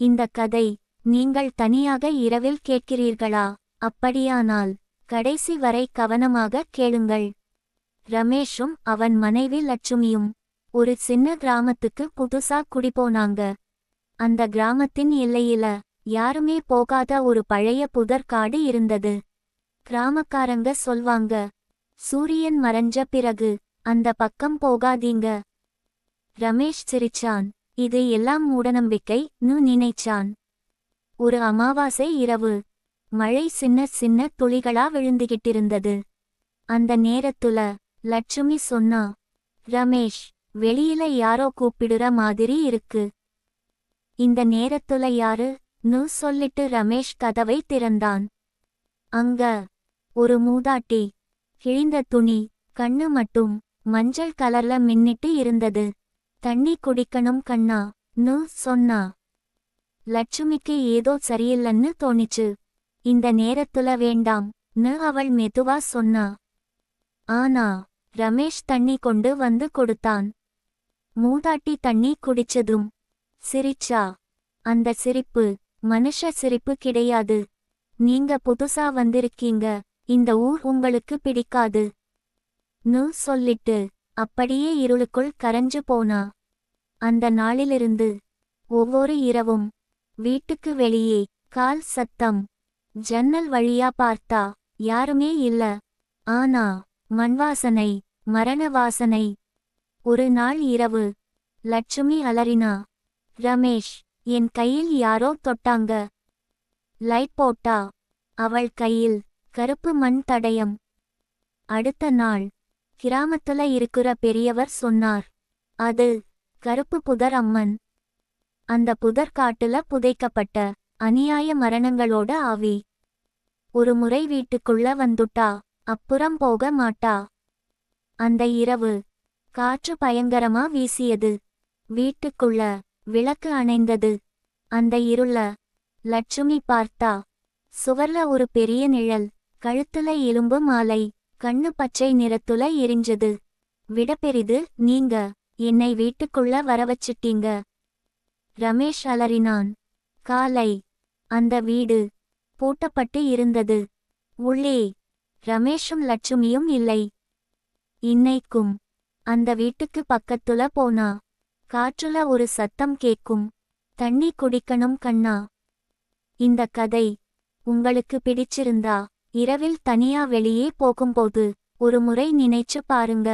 இந்த கதை நீங்கள் தனியாக இரவில் கேட்கிறீர்களா? அப்படியானால் கடைசி வரை கவனமாக கேளுங்கள். ரமேஷும் அவன் மனைவி லட்சுமியும் ஒரு சின்ன கிராமத்துக்கு புதுசா குடிபோனாங்க. அந்த கிராமத்தின் எல்லையில யாருமே போகாத ஒரு பழைய புதற்காடு இருந்தது. கிராமக்காரங்க சொல்வாங்க சூரியன் மறைஞ்ச பிறகு அந்த பக்கம் போகாதீங்க. ரமேஷ் சிரிச்சான் இது எல்லாம் மூடநம்பிக்கை நு நினைச்சான். ஒரு அமாவாசை இரவு. மழை சின்ன சின்ன துளிகளா விழுந்துகிட்டிருந்தது. அந்த நேரத்துல லட்சுமி சொன்னா ரமேஷ் வெளியில யாரோ கூப்பிடுற மாதிரி இருக்கு. இந்த நேரத்துல யாரு நு சொல்லிட்டு ரமேஷ் கதவை திறந்தான். அங்க ஒரு மூதாட்டி கிழிந்த துணி கண்ணு மட்டும் மஞ்சள் கலர்ல மின்னிட்டு இருந்தது. தண்ணி குடிக்கணும் கண்ணா நு சொன்னா. லட்சுமிக்கு ஏதோ சரியில்லைன்னு தோணிச்சு. இந்த நேரத்துல வேண்டாம் நு அவள் மெதுவா சொன்னா. ஆனா ரமேஷ் தண்ணி கொண்டு வந்து கொடுத்தான். மூதாட்டி தண்ணி குடிச்சதும் சிரிச்சா. அந்த சிரிப்பு மனுஷ சிரிப்பு கிடையாது. நீங்க புதுசா வந்திருக்கீங்க இந்த ஊர் உங்களுக்கு பிடிக்காது. நு சொல்லிட்டு அப்படியே இருளுக்குள் கரைஞ்சு போனா. அந்த நாளிலிருந்து ஒவ்வொரு இரவும் வீட்டுக்கு வெளியே கால் சத்தம். ஜன்னல் வழியா பார்த்தா யாருமே இல்ல. ஆனா மண்வாசனை மரண வாசனை. ஒரு நாள் இரவு. லட்சுமி அலறினா ரமேஷ் என் கையில் யாரோ தொட்டாங்க. லைட் போட்டா? அவள் கையில் கருப்பு மண் தடயம். அடுத்த நாள். கிராமத்துல இருக்கிற பெரியவர் சொன்னார். அது கருப்பு புதர் அம்மன். அந்த புதர் காட்டுல புதைக்கப்பட்ட அநியாய மரணங்களோட ஆவி. ஒரு முறை வீட்டுக்குள்ள வந்துட்டா அப்புறம் போக மாட்டா. அந்த இரவு காற்று பயங்கரமா வீசியது. வீட்டுக்குள்ள விளக்கு அணைந்தது. அந்த இருள லட்சுமி பார்த்தா சுவர்ல ஒரு பெரிய நிழல் கழுத்துல எலும்பு மாலை கண்ணு பச்சை நிறத்துல எரிஞ்சது. விடப்பெரிது நீங்க என்னை வீட்டுக்குள்ள வரவச்சிட்டீங்க. ரமேஷ் அலறினான். காலை அந்த வீடு பூட்டப்பட்டு இருந்தது. உள்ளே ரமேஷும் லட்சுமியும் இல்லை. இன்னைக்கும் அந்த வீட்டுக்கு பக்கத்துல போனா காற்றுல ஒரு சத்தம் கேட்கும் தண்ணி குடிக்கணும் கண்ணா. இந்த கதை உங்களுக்கு பிடிச்சிருந்தா இரவில் தனியா வெளியே போகும்போது ஒரு முறை நினைச்சு பாருங்க.